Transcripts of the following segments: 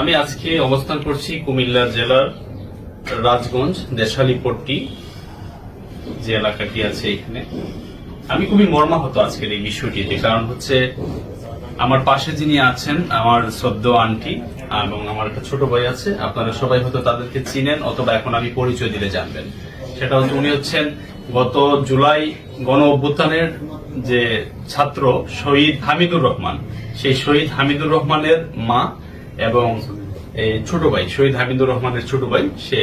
আমি আজকে অবস্থান করছি কুমিল্লা জেলার রাজগঞ্জ দেশালীপট্টি যে এলাকাটি আছে এখানে। আমি খুবই মর্মাহত আজকের এই বিষয়টিতে, কারণ হচ্ছে আমার পাশে যিনি আছেন আমার সদ্য আন্টি এবং আমার একটা ছোট ভাই আছে, আপনারা সবাই হয়তো তাদেরকে চিনেন অথবা এখন আমি পরিচয় দিলে জানবেন। সেটা হচ্ছে উনি হচ্ছেন গত জুলাই গণ অভ্যুত্থানের যে ছাত্র শহীদ হামিদুর রহমান, সেই শহীদ হামিদুর রহমানের মা এবং ছোট ভাই, শহীদ হামিদুর রহমানের ছোট ভাই, সে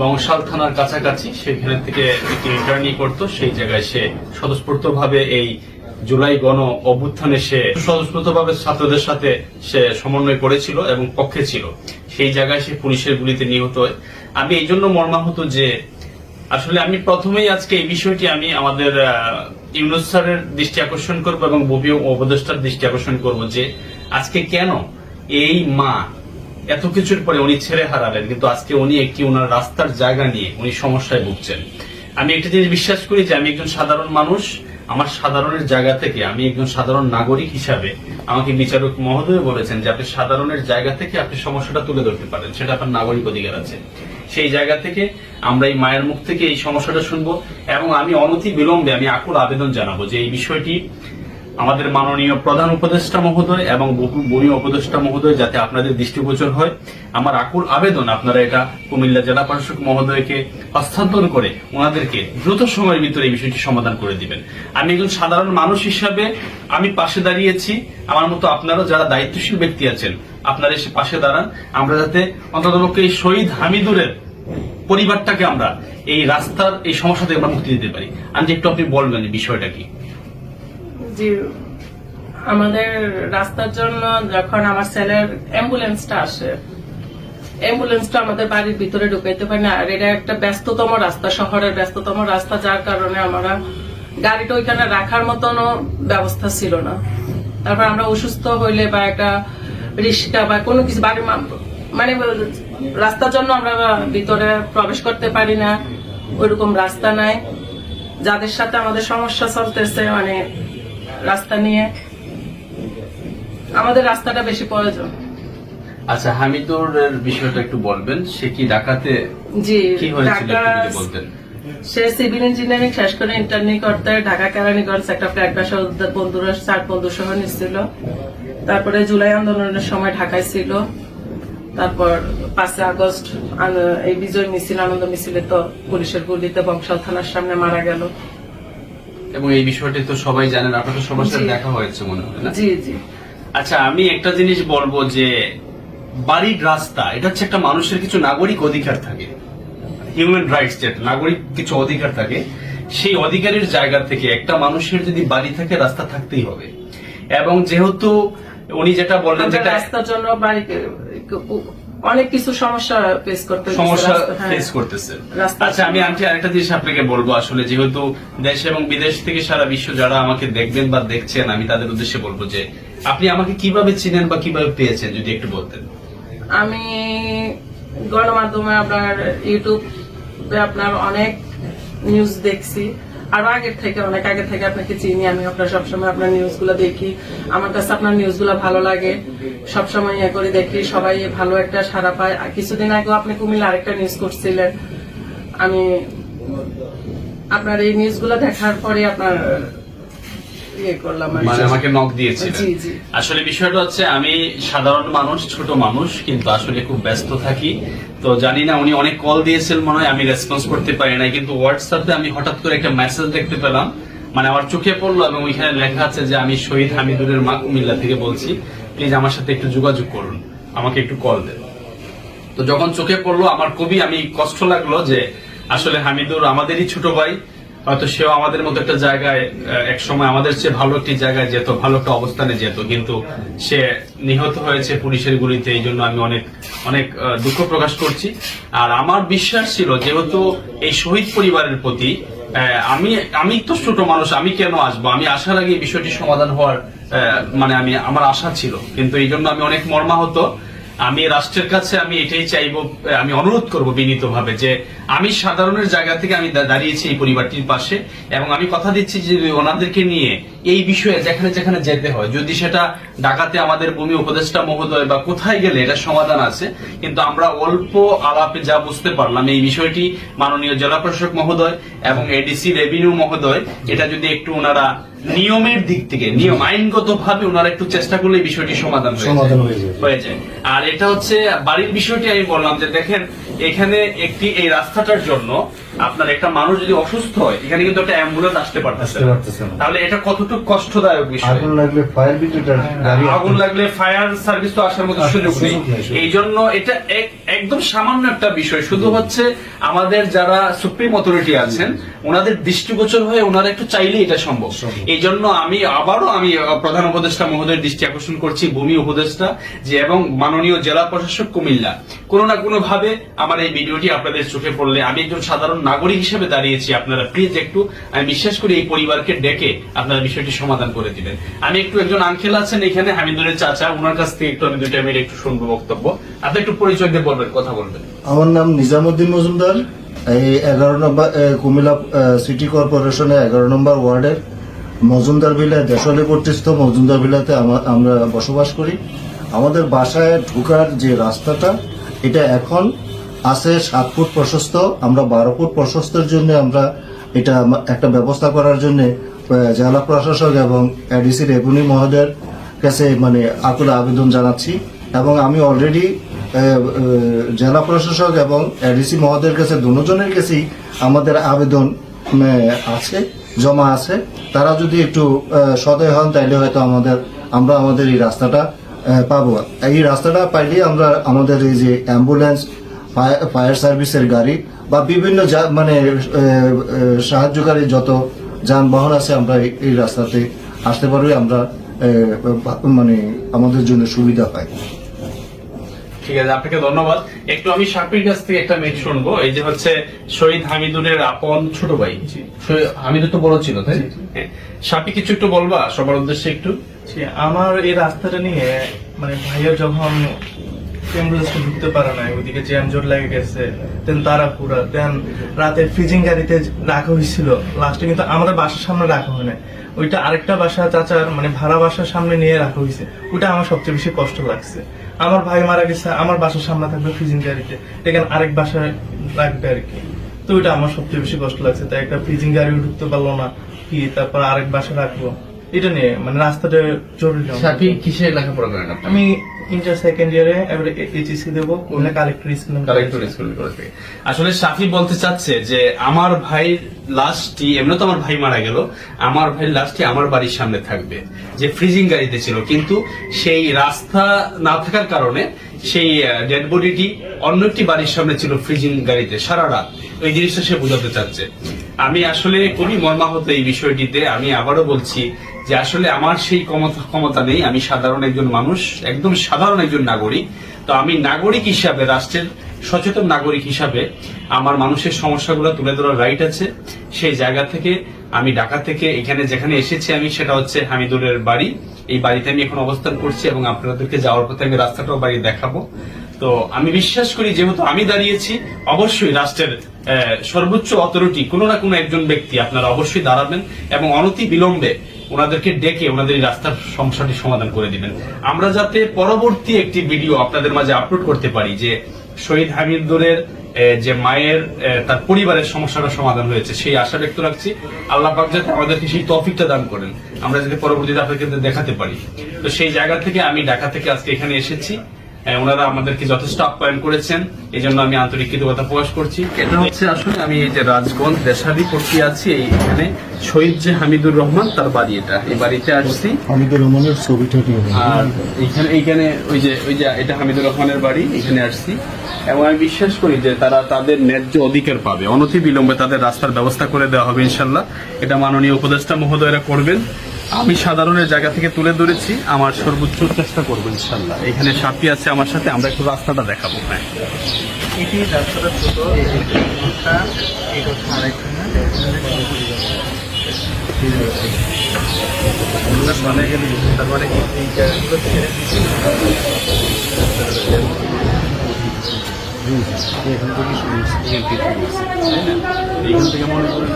বংশাল থানার কাছাকাছি সেখানে থেকে একটি ইন্টার্নি করতো, সেই জায়গায় সে স্বতঃস্ফূর্ত এই জুলাই গণ অভ্যুত্থানে সে স্বতঃস্ফূর্ত ভাবে ছাত্রদের সাথে সে সমন্বয় করেছিল এবং পক্ষে ছিল। সেই জায়গায় সে পুলিশের গুলিতে নিহত হয়। আমি এই জন্য মর্মাহত যে আসলে আমি প্রথমেই আজকে এই বিষয়টি আমি আমাদের ইউনুস স্যারের দৃষ্টি আকর্ষণ করব এবং ববি উপদেষ্টার দৃষ্টি আকর্ষণ করব যে আজকে কেন এই মা এত কিছুর পরে উনি ছেড়ে হারালেন, কিন্তু আজকে উনি একটি ওনার রাস্তার জায়গা নিয়ে উনি সমস্যায় ভুগছেন। আমি একটা জিনিস বিশ্বাস করি যে আমি একজন সাধারণ মানুষ আমার সাধারণের জায়গা থেকে আমি একজন সাধারণ নাগরিক হিসাবে আমাকে বিচারক মহোদয় বলেছেন যে আপনি সাধারণের জায়গা থেকে আপনি সমস্যাটা তুলে ধরতে পারেন। সেটা আপনার নাগরিক অধিকার আছে। সেই জায়গা থেকে আমরা এই মায়ের মুখ থেকে এই সমস্যাটা শুনব এবং আমি অনতি বিলম্বে আমি আকুল আবেদন জানাব যে এই বিষয়টি আমাদের মাননীয় প্রধান উপদেষ্টা মহোদয় এবং ভূমি উপদেষ্টা মহোদয় যাতে আপনাদের দৃষ্টিগোচর হয়। আমার আকুল আবেদন আপনারা এটা কুমিল্লা জেলা প্রশাসক মহোদয়কে হস্তান্তর করে ওনাদেরকে দ্রুত সময়ের ভিতরে এই বিষয়টি সমাধান করে দিবেন। আমি একজন সাধারণ মানুষ হিসাবে আমি পাশে দাঁড়িয়েছি। আমার মতো আপনারা যারা দায়িত্বশীল ব্যক্তি আছেন, আপনারা এসে পাশে দাঁড়ান। আমরা যাতে অন্ততপক্ষে এই শহীদ হামিদুরের পরিবারটাকে আমরা এই রাস্তার এই সমস্যা থেকে আমরা মুক্তি দিতে পারি। আমি একটু আপনি বলবেন বিষয়টা কি? জি আমাদের রাস্তার জন্য যখন আমার ছেলের অ্যাম্বুলেন্সটা আসে, অ্যাম্বুলেন্সটা আমাদের বাড়ির ভিতরে ঢুকাইতে পারি না। আর এটা একটা ব্যস্ততম রাস্তা, শহরের ব্যস্ততম রাস্তা, যার কারণে আমরা গাড়িটা ওইখানে রাখার মতনও ব্যবস্থা ছিল না। তারপর আমরা অসুস্থ হইলে বা একটা রিক্সা বা কোনো কিছু বাড়ির মানে রাস্তার জন্য আমরা ভিতরে প্রবেশ করতে পারি না, ওইরকম রাস্তা নাই। যাদের সাথে আমাদের সমস্যা চলতেছে মানে রাস্তা নিয়ে আমাদের রাস্তাটা বেশি প্রয়োজন। আচ্ছা হামিদুর এর বিষয়টা একটু বলবেন সে কি ঢাকাতে জি কি হয়েছিল বলতেন? সে সিভিল ইঞ্জিনিয়ারিং শেষ করে ইন্টার্নি করতে ঢাকা কেরানীগঞ্জ একটা ফ্ল্যাট বাসা বন্ধুরা চার বন্ধু সহ নিচ্ছিল তারপরে জুলাই আন্দোলনের সময় ঢাকায় ছিল। তারপর পাঁচই আগস্ট এই বিজয় মিছিল আনন্দ মিছিলে তো পুলিশের গুলিতে বংশাল থানার সামনে মারা গেল। এবং এই বিষয়টি তো সবাই জানেন আপনাদের সবার সাথে দেখা হয়েছে মনে হয় না? জি জি। আচ্ছা আমি একটা জিনিস বলব যে বাড়ির রাস্তা এটা হচ্ছে একটা মানুষের কিছু নাগরিক অধিকার থাকে। হিউম্যান রাইটস যেটা নাগরিক কিছু অধিকার থাকে সেই অধিকারের জায়গা থেকে একটা মানুষের যদি বাড়ি থাকে রাস্তা থাকতেই হবে। এবং যেহেতু উনি যেটা বললেন যেটা রাস্তার জন্য বাড়িতে অনেক কিছু সমস্যা ফেস করতে সমস্যা হ্যাঁ। ফেস করতেছে আচ্ছা আমি আন্টি আরেকটা জিনিস আপনাকে বলব আসলে যেহেতু দেশ এবং বিদেশ থেকে সারা বিশ্ব যারা আমাকে দেখবেন বা দেখছেন আমি তাদের উদ্দেশ্যে বলব যে আপনি আমাকে কীভাবে চিনেন বা কীভাবে পেয়েছেন যদি একটু বলতেন আমি গণমাধ্যমে আপনার ইউটিউবে আপনার অনেক নিউজ দেখছি আর আগের থেকে, অনেক আগে থেকে আপনাকে চিনি, আমি আপনার সবসময় আপনার নিউজগুলো দেখি। আমার কাছে আপনার নিউজগুলো ভালো লাগে। সবসময় ইয়ে করে দেখি, সবাই ভালো একটা সারা পায়। আর কিছুদিন আগেও আপনি কুমিল্লা আরেকটা নিউজ করছিলেন। আমি আপনার এই নিউজগুলো দেখার পরে আপনার ইয়ে করলাম মানে আমাকে নক দিয়েছিলেন। আসলে বিষয়টা হচ্ছে আমি সাধারণ মানুষ ছোট মানুষ কিন্তু আসলে খুব ব্যস্ত থাকি। তো জানি না উনি অনেক কল দিয়েছেন মনে হয় আমি রেসপন্স করতে পারি না কিন্তু হোয়াটসঅ্যাপে আমি হঠাৎ করে একটা মেসেজ দেখতে পেলাম। মানে আমার চোখে পড়ল এবং ওইখানে লেখা আছে যে আমি শহীদ হামিদুরের মা কুমিল্লা থেকে বলছি। প্লিজ আমার সাথে একটু যোগাযোগ করুন। আমাকে একটু কল দেন। তো যখন চোখে পড়ল আমার কবি আমি কষ্ট লাগল যে আসলে হামিদুর আমাদেরই ছোট ভাই। হয়তো সেও আমাদের মতো একটা জায়গায় এক সময় আমাদের চেয়ে ভালো একটি জায়গায় যেত, ভালো একটা অবস্থানে যেত, কিন্তু সে নিহত হয়েছে পুলিশের গুলিতে, এই জন্য আমি অনেক অনেক দুঃখ প্রকাশ করছি। আর আমার বিশ্বাস ছিল, যেহেতু এই শহীদ পরিবারের প্রতি আমি আমি তো ছোট মানুষ, আমি কেন আসব? আমি আসার আগে বিষয়টি সমাধান হওয়ার মানে আমি, আমার আশা ছিল। কিন্তু এই জন্য আমি অনেক মর্মাহত। আমি রাষ্ট্রের কাছে আমি এটাই চাইব, আমি অনুরোধ করব বিনীতভাবে যে আমি সাধারণের জায়গা থেকে আমি দাঁড়িয়েছি এই পরিবারটির পাশে এবং আমি কথা দিচ্ছি যে ওনাদেরকে নিয়ে এই বিষয়ে যেখানে যেখানে যেতে হয়। যদি সেটা ঢাকাতে আমাদের ভূমি উপদেষ্টা মহোদয় বা কোথায় গেলে এটা সমাধান আছে কিন্তু আমরা অল্প আলাপে যা বুঝতে পারলাম এই বিষয়টি মাননীয় জেলা প্রশাসক মহোদয় এবং এডিসি রেভিনিউ মহোদয় এটা যদি একটু ওনারা নিয়মের দিক থেকে নিয়ম আইনগত ভাবে ওনারা একটু চেষ্টা করলে এই বিষয়টি সমাধান যায়। হয়ে যায়। আর এটা হচ্ছে বাড়ির বিষয়টি আমি বললাম যে দেখেন এখানে একটি এই রাস্তাটার জন্য আপনার একটা মানুষ যদি অসুস্থ হয় এখানে কিন্তু একটা অ্যাম্বুলেন্স আসতে পারতেছে আসতে পারতেছে না। তাহলে এটা কতটুকু কষ্টদায়ক বিষয়? আগুন লাগলে ফায়ার ব্রিগেডের গাড়ি আগুন লাগলে ফায়ার সার্ভিস তো আসার মতো সুযোগ নেই। এই জন্য এটা একদম সামান্য একটা বিষয়। শুধু হচ্ছে আমাদের যারা সুপ্রিম অথরিটি আছেন ওনাদের দৃষ্টিগোচর হয়ে ওনারা একটু চাইলে এটা সম্ভব। সম্ভব। এই জন্য আমি আবারও আমি প্রধান উপদেষ্টা মহোদয়ের দৃষ্টি আকর্ষণ করছি ভূমি উপদেষ্টা যে এবং মাননীয় জেলা প্রশাসক কুমিল্লা। কোনো না কোনো ভাবে আমার এই ভিডিওটি আপনাদের চোখে পড়লে আমি একজন সাধারণ নাগরিক হিসেবে দাঁড়িয়েছি আপনারা প্লিজ একটু, আমি বিশ্বাস করি এই পরিবারকে ডেকে আপনারা বিষয়টি সমাধান করে দিবেন। আমি একটু একজন আঙ্কেল আছেন এখানে, হামিদুরের চাচা ওনার কাছ থেকে একটু আমি দুইটা মিনিট একটু শুনব বক্তব্য। আপনি একটু পরিচয় দিয়ে বলবেন, কথা বলবেন। আমার নাম নিজামুদ্দিন মজুমদার, এই এগারো নম্বর কুমিল্লা সিটি কর্পোরেশনের এগারো নম্বর ওয়ার্ডের মজুমদার ভিলায় দেশালীপট্টিস্থ মজুমদার ভিলাতে আমা- আমরা বসবাস করি। আমাদের বাসায় ঢোকার যে রাস্তাটা, এটা এখন আছে সাত ফুট প্রশস্ত, আমরা বারো ফুট প্রশস্তের জন্য আমরা এটা একটা ব্যবস্থা করার জন্য জেলা প্রশাসক এবং এডিসি রেভিনিউ মহোদয়ের কাছে মানে আকুল আবেদন জানাচ্ছি। এবং আমি অলরেডি জেলা প্রশাসক এবং এডিসি মহোদয়ের কাছে, দুজনের কাছেই আমাদের আবেদন আছে, জমা আছে। তারা যদি একটু সদয় হন, তাইলে হয়তো আমাদের, আমরা আমাদের এই রাস্তাটা পাবো। এই রাস্তাটা পাইলে আমরা আমাদের এই যে অ্যাম্বুলেন্স ফায়ার- সার্ভিসের গাড়ি বা বিভিন্ন মানে সাহায্যকারী যত যানবাহন আছে আমরা এই- রাস্তাতে আসতে পারবে আমরা মানে আমাদের জন্য সুবিধা পাই। ঠিক আছে আপনাকে ধন্যবাদ। একটু আমি সাপির কাছ থেকে একটা মেট শুনব। এই যে হচ্ছে শহীদ হামিদুরের আপন ছোট ভাই। হামিদুর তো বড় ছিল তাই? হ্যাঁ। সাপি কিছু একটু বলবা সবার উদ্দেশ্যে একটু? আমার এই রাস্তাটা নিয়ে মানে ভাইয়া যখন অ্যাম্বুলেন্সটা ঢুকতে পারে না ওইদিকে জ্যাম জোট লেগে গেছে দেন তারা পুরা দেন রাতে ফ্রিজিং গাড়িতে রাখা হয়েছিল লাস্টে কিন্তু আমাদের বাসার সামনে রাখা হয় না ওইটা আরেকটা বাসা চাচার মানে ভাড়া বাসার সামনে নিয়ে রাখা হয়েছে ওইটা আমার সবচেয়ে বেশি কষ্ট লাগছে। আমার ভাই মারা গেছে আমার বাসার সামনে থাকবে ফ্রিজিং গাড়িতে এখানে আরেক বাসায় রাখবে আর কি। তো ওইটা আমার সবচেয়ে বেশি কষ্ট লাগছে তাই একটা ফ্রিজিং গাড়িও ঢুকতে পারল না কি তারপর আরেক বাসা রাখব এটা নিয়ে মানে রাস্তাটা জরুরি কিসে লেখাপড়া করেন আমি ইন্টার সেকেন্ড ইয়ারে এবারে এইচএসসি দেবো ওখানে কালেক্টর স্কুল কালেক্টর স্কুল করে থেকে। আসলে সাফি বলতে চাচ্ছে যে আমার লাশটি এমনি তো আমার ভাই মারা গেল আমার লাশটি আমার বাড়ির সামনে থাকবে। যে ফ্রিজিং গাড়িতে ছিল কিন্তু সেই রাস্তা না থাকার কারণে সেই ডেড বডিটি অন্য একটি বাড়ির সামনে ছিল ফ্রিজিং গাড়িতে সারা রাত। ওই জিনিসটা সে বোঝাতে চাচ্ছে। আমি আসলে খুবই মর্মাহত এই বিষয়টিতে আমি আবারও বলছি যে আসলে আমার সেই ক্ষমতা ক্ষমতা নেই। আমি সাধারণ একজন মানুষ, একদম সাধারণ একজন নাগরিক। তো আমি নাগরিক হিসাবে, রাষ্ট্রের সচেতন নাগরিক হিসাবে আমার মানুষের সমস্যাগুলো তুলে ধরার রাইট আছে। সেই জায়গা থেকে আমি ঢাকা থেকে এখানে যেখানে এসেছি আমি, সেটা হচ্ছে হামিদুরের বাড়ি। এই বাড়িতে আমি এখন অবস্থান করছি এবং আপনাদেরকে যাওয়ার পথে আমি রাস্তাটাও বাড়ি দেখাবো। তো আমি বিশ্বাস করি, যেহেতু আমি দাঁড়িয়েছি, অবশ্যই রাষ্ট্রের সর্বোচ্চ অথরিটি কোনো না কোনো একজন ব্যক্তি আপনারা অবশ্যই দাঁড়াবেন এবং অনতি বিলম্বে ওনাদেরকে ডেকে ওনাদের এই রাস্তার সমস্যাটি সমাধান করে দিবেন। আমরা যাতে পরবর্তী একটি ভিডিও আপনাদের মাঝে আপলোড করতে পারি যে শহীদ হামিদুরের যে মায়ের তার পরিবারের সমস্যাটা সমাধান হয়েছে, সেই আশা ব্যক্ত রাখছি। আল্লাহ পাক যাতে আমাদেরকে সেই তফিকটা দান করেন। আমরা যাতে পরবর্তীতে আপনাদের দেখাতে পারি। তো সেই জায়গা থেকে আমি ঢাকা থেকে আজকে এখানে এসেছি। ওনারা আমাদেরকে যথেষ্ট আপ্যায়ন করেছেন। এই জন্য আমি আন্তরিক কৃতজ্ঞতা প্রকাশ করছি। এটা হচ্ছে আসলে আমি এই যে রাজগঞ্জ দেশালি পড়তে আছি এই এখানে শহীদ যে হামিদুর রহমান তার বাড়ি এটা। এই বাড়িতে আসছি। হামিদুর রহমানের ছবিটা আর এইখানে এইখানে ওই যে ওই যে এটা হামিদুর রহমানের বাড়ি এখানে আসছি। এবং আমি বিশ্বাস করি যে তারা তাদের ন্যায্য অধিকার পাবে। অনতি বিলম্বে তাদের রাস্তার ব্যবস্থা করে দেওয়া হবে ইনশাল্লাহ। এটা মাননীয় উপদেষ্টা মহোদয়রা করবেন। আমি সাধারণের জায়গা থেকে তুলে ধরেছি। আমার সর্বোচ্চ চেষ্টা করব ইনশাল্লাহ। এখানে সাপি আছে আমার সাথে আমরা একটু রাস্তাটা দেখাবো। হ্যাঁ। এটি শুনেছি এখান থেকে মনে করেন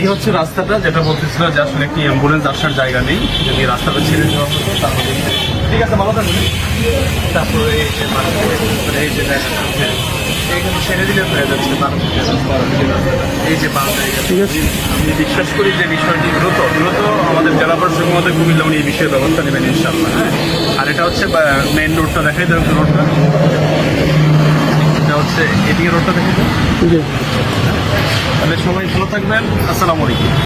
এই হচ্ছে রাস্তাটা যেটা বলতেছিল যে আসলে একটি অ্যাম্বুলেন্স আসার জায়গা নেই যদি রাস্তাটা ছেড়ে দেওয়া হতো তাহলে ঠিক আছে ভালো থাকবেন। তারপরে এই যে এই যে হ্যাঁ, এইখানে ছেড়ে দিলে হয়ে যাচ্ছে। এই যে ঠিক আছে। আমি বিশ্বাস করি যে বিষয়টি দ্রুত দ্রুত আমাদের জেলা প্রশাসক মধ্যে কুমিল্লা উনি এই বিষয়ে ব্যবস্থা নেবেন ইনশাল্লাহ হ্যাঁ। আর এটা হচ্ছে মেইন রোডটা দেখাই দেবেন রোডটা হচ্ছে এদিকে রোডটা দেখে তাহলে সবাই ভালো থাকবেন। আসসালামু আলাইকুম।